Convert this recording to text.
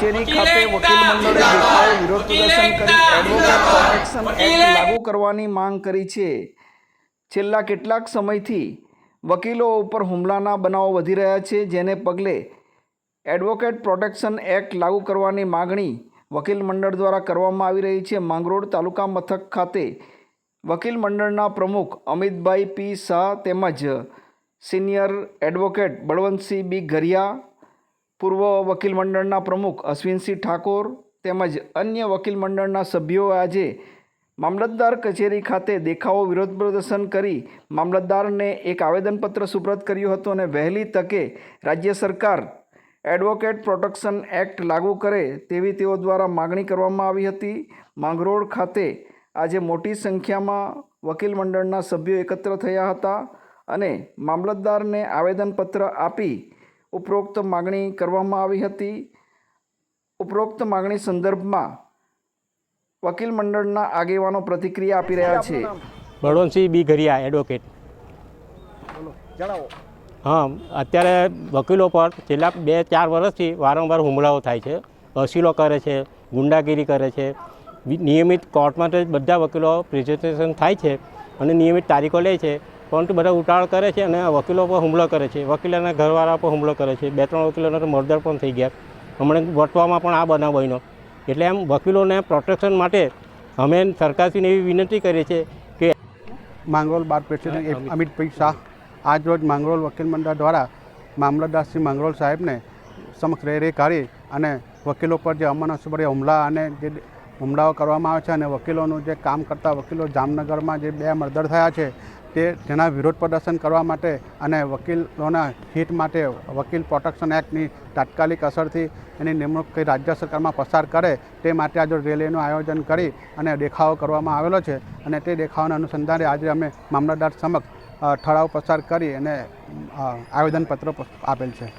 કચેરી ખાતે વકીલ મંડળે દેખાવો વિરોધ પ્રદર્શન કરી એડવોકેટ પ્રોટેક્શન એક્ટ લાગુ કરવાની માંગ કરી છે. છેલ્લા કેટલાક સમયથી વકીલો ઉપર હુમલાના બનાવો વધી રહ્યા છે જેને પગલે એડવોકેટ પ્રોટેક્શન એક્ટ લાગુ કરવાની માગણી વકીલ મંડળ દ્વારા કરવામાં આવી રહી છે. માંગરોળ તાલુકા મથક ખાતે વકીલ મંડળના પ્રમુખ અમિતભાઈ પી શાહ તેમજ senior advocate Balwantsinh B Ghariya પૂર્વ વકીલ મંડળના પ્રમુખ અશ્વિનસિંહ ઠાકોર તેમજ અન્ય વકીલ મંડળના સભ્યોએ આજે મામલતદાર કચેરી ખાતે દેખાવો વિરોધ પ્રદર્શન કરી મામલતદારને એક આવેદનપત્ર સુપ્રત કર્યું હતું અને વહેલી તકે રાજ્ય સરકાર એડવોકેટ પ્રોટેક્શન એક્ટ લાગુ કરે તેવી તેઓ દ્વારા માગણી કરવામાં આવી હતી. માંગરોળ ખાતે આજે મોટી સંખ્યામાં વકીલ મંડળના સભ્યો એકત્ર થયા હતા અને મામલતદારને આવેદનપત્ર આપી ઉપરોક્ત માગણી કરવામાં આવી હતી. ઉપરોક્ત માગણી સંદર્ભમાં વકીલ મંડળના આગેવાનો પ્રતિક્રિયા આપી રહ્યા છે. બળવંતસિંહ બી ઘરિયા એડવોકેટ જણાવો. હા અત્યારે વકીલો પર છેલ્લા બે ચાર વર્ષથી વારંવાર હુમલાઓ થાય છે. અસીલો કરે છે ગુંડાગીરી કરે છે. નિયમિત કોર્ટમાં તો બધા વકીલો પ્રેઝન્ટેશન થાય છે અને નિયમિત તારીખો લે છે. પરંતુ બધા ઉતાળ કરે છે અને વકીલો પર હુમલો કરે છે. વકીલોના ઘરવાળા પર હુમલો કરે છે. બે ત્રણ વકીલોના તો મર્ડર પણ થઈ ગયા. હમણાં વટવામાં પણ આ બનાવ બન્યો. એટલે એમ વકીલોને પ્રોટેક્શન માટે અમે સરકારશ્રીને એવી વિનંતી કરીએ છીએ કે માંગરોલ બાર પ્રેસિડેન્ટ અમિતભાઈ શાહ આજ રોજ માંગરોળ વકીલ મંડળ દ્વારા મામલતદાર શ્રી માંગરોલ સાહેબને સમક્ષ રે રે કરી અને વકીલો પર જે અમાનસભરે હુમલા અને જે હુમલાઓ કરવામાં આવે છે અને વકીલોનું જે કામ કરતા વકીલો જામનગરમાં જે બે મર્ડર થયા છે તે તેના વિરોધ પ્રદર્શન કરવા માટે અને વકીલોના હિત માટે વકીલ પ્રોટેક્શન એક્ટની તાત્કાલિક અસરથી એની નિમણૂક કરી રાજ્ય સરકારમાં પસાર કરે તે માટે આજે રેલીનું આયોજન કરી અને દેખાવો કરવામાં આવેલો છે અને તે દેખાવના અનુસંધાને આજે અમે મામલતદાર સમક્ષ ઠરાવ પસાર કરી અને આવેદનપત્ર આપેલ છે.